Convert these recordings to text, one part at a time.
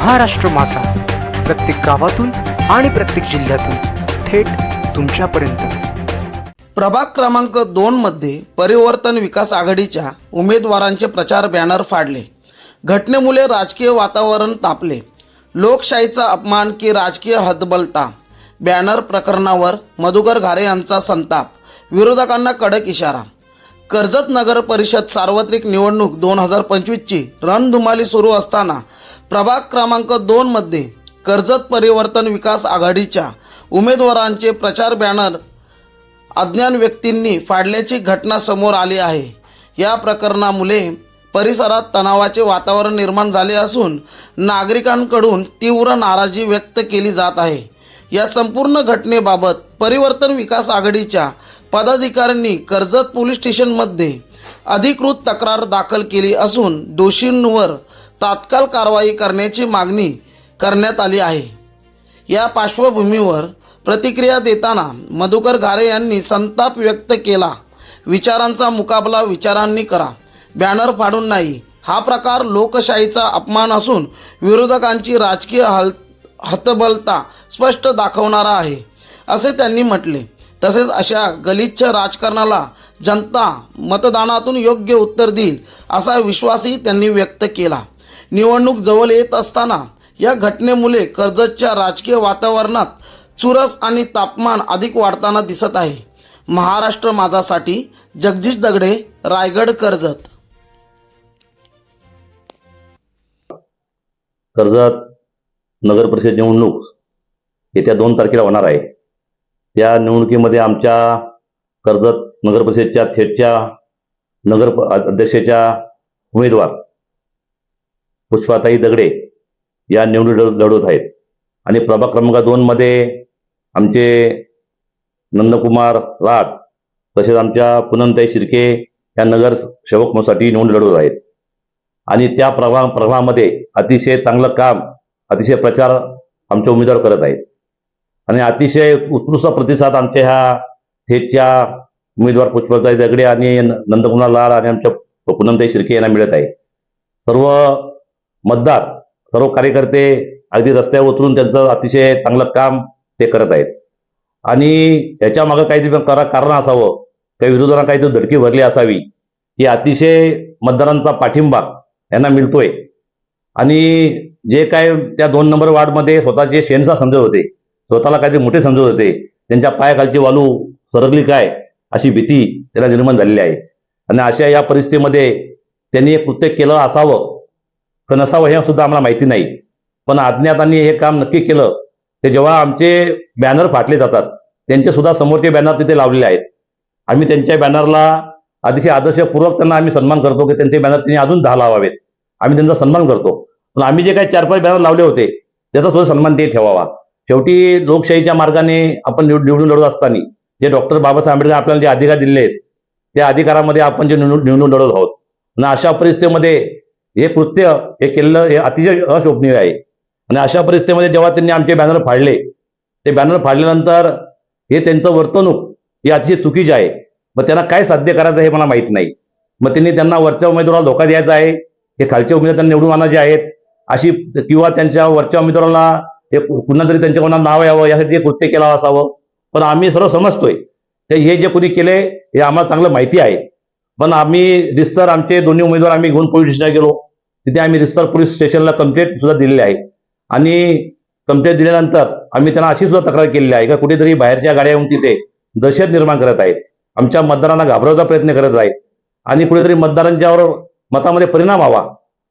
महाराष्ट्र मासा प्रत्येक गावातून आणि प्रत्येक जिल्ह्यातून थेट तुमच्यापर्यंत. प्रभाग क्रमांक दोन मध्ये परिवर्तन विकास आघाडीच्या उमेदवारांचे प्रचार बॅनर फाडले. घटनेमुळे राजकीय वातावरण तापले. लोकशाहीचा अपमान की राजकीय हतबलता. बॅनर प्रकरणावर मधुकर घारे यांचा संताप. विरोधकांना कडक इशारा. कर्जत नगर परिषद सार्वत्रिक निवडणूक दोन हजार पंचवीसची रणधुमाली सुरू असताना प्रभाग क्रमांक दोनमध्ये कर्जत परिवर्तन विकास आघाडीच्या उमेदवारांचे प्रचार बॅनर अज्ञान व्यक्तींनी फाडल्याची घटना समोर आली आहे. या प्रकरणामुळे परिसरात तणावाचे वातावरण निर्माण झाले असून नागरिकांकडून तीव्र नाराजी व्यक्त केली जात आहे. या संपूर्ण घटनेबाबत परिवर्तन विकास आघाडीच्या पदाधिकाऱ्यांनी कर्जत पोलीस स्टेशनमध्ये अधिकृत तक्रार दाखल केली असून दोषींवर तात्काळ कारवाई करण्याची मागणी करण्यात आली आहे. या पार्श्वभूमीवर प्रतिक्रिया देताना मधुकर घारे यांनी संताप व्यक्त केला. विचारांचा मुकाबला विचारांनी करा. बॅनर फाडून नाही. हा प्रकार लोकशाहीचा अपमान असून विरोधकांची राजकीय हल हतबलता स्पष्ट दाखवणारा आहे असे त्यांनी म्हटले. तसेच अशा गलिच्छ राजकारणाला जनता मतदानातून योग्य उत्तर देईल असा विश्वासही त्यांनी व्यक्त केला. निवडणूक जवळ येत असताना या घटनेमुळे कर्जतच्या राजकीय वातावरणात चुरस आणि तापमान अधिक वाढताना दिसत आहे. महाराष्ट्र माझासाठी जगदीश दगडे रायगड कर्जत. कर्जत नगर परिषद निवडणूक येत्या दोन तारखेला होणार आहे. त्या निवडणुकीमध्ये आमच्या कर्जत नगरपरिषदेच्या थेटच्या नगर अध्यक्षाच्या उमेदवार पुष्पाताई दगडे या निवडणूक लढवत आहेत. आणि प्रभाग क्रमांक दोनमध्ये आमचे नंदकुमार राठ तसेच आमच्या पुनंताई शिर्के या नगर सेवकसाठी म्हणूनसाठी निवडणूक लढवत आहेत. आणि त्या प्रभा प्रभामध्ये अतिशय चांगलं काम अतिशय प्रचार आमचे उमेदवार करत आहेत. आणि अतिशय उत्कृष्ट प्रतिसाद आमच्या ह्या थेटच्या उमेदवार पुष्पताई दगडे आणि नंदकुमार लाड आणि आमच्या पूनमताई शिर्के यांना मिळत आहे. सर्व मतदार सर्व कार्यकर्ते अगदी रस्त्यावर उतरून त्यांचं अतिशय चांगलं काम ते करत आहेत. आणि याच्या मागं काहीतरी करा कारण असावं. त्या विरोधांना काहीतरी धडकी भरली असावी. की अतिशय मतदारांचा पाठिंबा यांना मिळतोय. आणि जे काय त्या दोन नंबर वार्डमध्ये स्वतःचे शेणसा समजत होते स्वतःला काहीतरी मोठे समजत होते. त्यांच्या पायाखालची वालू सरकली काय? अशी भीती त्याला निर्माण झालेली आहे. आणि अशा या परिस्थितीमध्ये त्यांनी हे कृत्य केलं असावं. का नसावं हे सुद्धा आम्हाला माहिती नाही. पण अज्ञातांनी हे काम नक्की केलं. ते जेव्हा आमचे बॅनर फाटले जातात त्यांचे सुद्धा समोरचे बॅनर तिथे लावलेले आहेत. आम्ही त्यांच्या बॅनरला अतिशय आदर्शपूर्वक त्यांना आम्ही सन्मान करतो की त्यांचे बॅनर त्यांनी अजून दहा लावावेत. आम्ही त्यांचा सन्मान करतो. पण आम्ही जे काही चार पाच बॅनर लावले होते त्याचा सुद्धा सन्मान ते ठेवावा. शेवटी लोकशाहीच्या मार्गाने आपण निवड निवडून लढत असताना जे डॉक्टर बाबासाहेब आंबेडकर आपल्याला जे अधिकार दिले आहेत त्या अधिकारामध्ये आपण जे निवडून निवडून लढत आहोत. आणि अशा परिस्थितीमध्ये हे कृत्य हे केलेलं हे अतिशय अशोभनीय आहे. आणि अशा परिस्थितीमध्ये जेव्हा त्यांनी आमचे बॅनर फाडले ते बॅनर फाडल्यानंतर हे त्यांचं वर्तणूक ही अतिशय चुकीची आहे. मग त्यांना काय साध्य करायचं हे मला माहीत नाही. मग त्यांनी त्यांना वरच्या उमेदवाराला धोका द्यायचा आहे. हे खालचे उमेदवार त्यांना निवडून आणायचे आहेत. अशी किंवा त्यांच्या वरच्या उमेदवाराला हे पुन्हा तरी त्यांच्याकडून नाव यावं यासाठी हे कृत्य केलं असावं. पण आम्ही सर्व समजतोय. ते हे जे कोणी केले हे आम्हाला चांगलं माहिती आहे. पण आम्ही रिस्तर आमचे दोन्ही उमेदवार आम्ही घेऊन पोलीस स्टेशनला गेलो. तिथे आम्ही रिस्तर पोलीस स्टेशनला कंप्लेंट सुद्धा दिलेली आहे. आणि कंप्लेंट दिल्यानंतर आम्ही त्यांना अशी सुद्धा तक्रार केलेली आहे का कुठेतरी बाहेरच्या गाड्या येऊन तिथे दहशत निर्माण करत आहेत. आमच्या मतदारांना घाबरवण्याचा प्रयत्न करत आहेत. आणि कुठेतरी मतदारांच्यावर मतामध्ये परिणाम व्हावा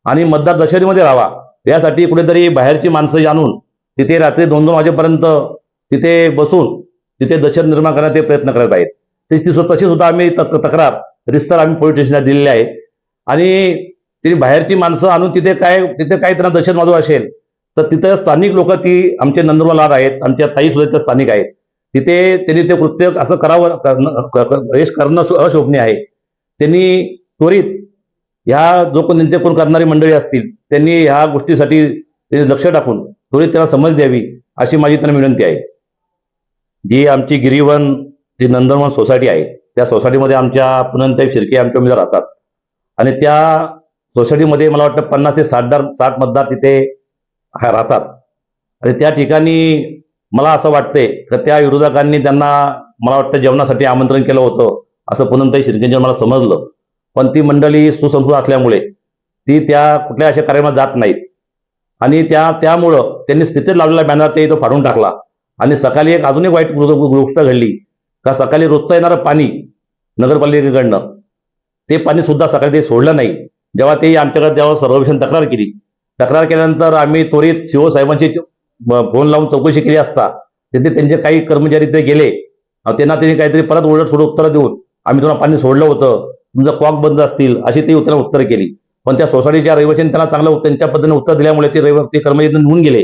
आणि मतदार दहशतीमध्ये राहावा. यासाठी कुठेतरी बाहेरची माणसं जाणून तिथे रात्री दोन दोन वाजेपर्यंत तिथे बसून तिथे दहशत निर्माण करण्याचे प्रयत्न करत आहेत. तशी तशी सुद्धा आम्ही तक- तक्रार रिस्तर आम्ही पोलीस स्टेशनला दिलेली आहे. आणि ती बाहेरची माणसं आणून तिथे काय तिथे काही त्यांना दहशत माजू असेल तर तिथं स्थानिक लोक ती आमचे नंदुरबार आहेत आमच्या ताई सुद्धा त्या स्थानिक आहेत. तिथे त्यांनी ते कृत्य असं करावं करणं करणं अशोभनीय आहे. त्यांनी त्वरित ह्या जो कोण त्यांच्याकडून करणारी मंडळी असतील त्यांनी ह्या गोष्टीसाठी लक्ष टाकून त्वरित त्याला समज द्यावी अशी माझी त्यांना विनंती आहे. जी आमची गिरीवन जी नंदनवन सोसायटी आहे त्या सोसायटीमध्ये आमच्या पुनंताई शिर्के आमच्या उमेदवार राहतात. आणि त्या सोसायटीमध्ये मला वाटतं पन्नास ते साठदार साठ मतदार तिथे राहतात. आणि त्या ठिकाणी मला असं वाटतंय की त्या विरोधकांनी त्यांना मला वाटतं जेवणासाठी आमंत्रण केलं होतं असं पुनमताई शिर्केंच्या मला समजलं. पण ती मंडळी सुसंस्कृत असल्यामुळे ती त्या कुठल्या अशा कार्यक्रमात जात नाहीत. आणि त्या त्यामुळं त्यांनी स्थितीत लावलेला बॅनर ते इथं फाडून टाकला. आणि सकाळी एक अजून एक वाईट गोष्ट घडली. का सकाळी रोजचं येणारं पाणी नगरपालिकेकडनं ते पाणी सुद्धा सकाळी ते सोडलं नाही. जेव्हा ते आमच्याकडे जेव्हा सर्वेक्षण तक्रार केली. तक्रार केल्यानंतर आम्ही त्वरित सीओ साहेबांची फोन लावून चौकशी केली असता. तिथे त्यांचे काही कर्मचारी ते गेले. त्यांना त्यांनी काहीतरी परत उलट थोडं उत्तरं देऊन आम्ही तुम्हाला पाणी सोडलं होतं. तुमचं कॉक बंद असतील अशी ती उत्तर उत्तरं केली. पण त्या सोसायटीच्या रहिवाशांनी त्यांना चांगलं त्यांच्या पद्धतीने उत्तर दिल्यामुळे ते रहिवा ते कर्मचारी होऊन निघून गेले.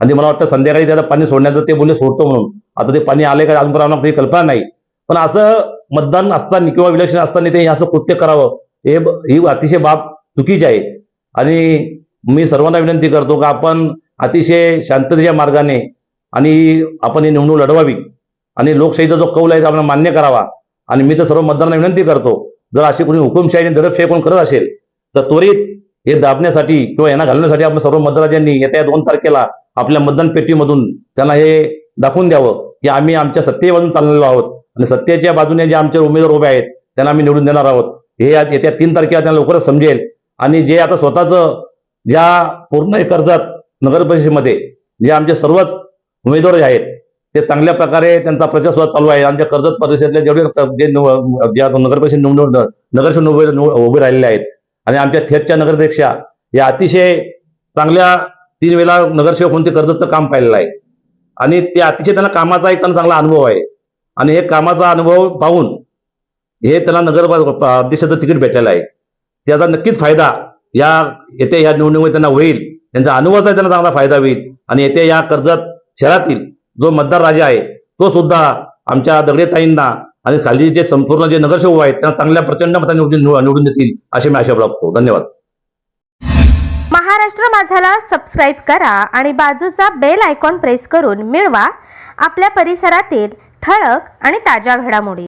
आणि मला वाटतं संध्याकाळी त्याला पाणी सोडण्याचं ते बोलले सोडतो म्हणून. आता ते पाणी आले का अजूनपर्यंत आम्हाला काही कल्पना नाही. पण असं मतदान असताना किंवा विलक्षण असताना ते असं कृत्य करावं हे ही अतिशय बाब चुकीची आहे. आणि मी सर्वांना विनंती करतो का आपण अतिशय शांततेच्या मार्गाने आणि आपण ही निवडणूक लढवावी. आणि लोकशाहीचा जो कौल आहे तो आपण मान्य करावा. आणि मी तर सर्व मतदारांना विनंती करतो जर अशी कोणी हुकुमशाही आणि दडपशाही कोण करत असेल तर त्वरित हे दाबण्यासाठी किंवा यांना घालण्यासाठी आपण सर्व मतदारांनी येत्या दोन तारखेला आपल्या मतदान पेटीमधून त्यांना हे दाखवून द्यावं की आम्ही आमच्या सत्तेच्या बाजून चाललेलो आहोत. आणि सत्तेच्या बाजूने जे आमचे उमेदवार उभे आहेत त्यांना आम्ही निवडून देणार आहोत. हे आज येत्या तीन तारखेला त्यांना लवकरच समजेल. आणि जे आता स्वतःचं ज्या पूर्ण कर्जात नगर परिषदेमध्ये जे आमचे सर्वच उमेदवार जे आहेत ते चांगल्या प्रकारे त्यांचा प्रचार सुद्धा चालू आहे. आमच्या कर्जत परिषदेतल्या जेवढे जे ज्या नगर परिषद निवडून नगरसेवक उभे उभे राहिलेले आहेत आणि आमच्या थेटच्या नगरपेक्षा या अतिशय चांगल्या तीन वेळा नगरसेवक म्हणून ते कर्जतचं काम पाहिलेलं आहे. आणि ते अतिशय त्यांना कामाचा एक त्यांना चांगला अनुभव आहे. आणि हे कामाचा अनुभव पाहून हे त्यांना नगर अध्यक्षाचं तिकीट भेटलेलं आहे. त्याचा नक्कीच फायदा या येत्या या निवडणुकीमध्ये त्यांना होईल. त्यांचा अनुभवाचा त्यांना चांगला फायदा होईल. आणि येत्या या कर्जत शहरातील जो मतदार राजा आहे तो सुद्धा आमच्या दगडेताईंना आणि खाली जे संपूर्ण जे नगरसेवक आहेत त्यांना चांगल्या प्रचंड मतांनी निवडून देतील अशी मी आशा बघतो धन्यवाद. महाराष्ट्र माझाला सबस्क्राईब करा आणि बाजूचा बेल आयकॉन प्रेस करून मिळवा आपल्या परिसरातील ठळक आणि ताज्या घडामोडी.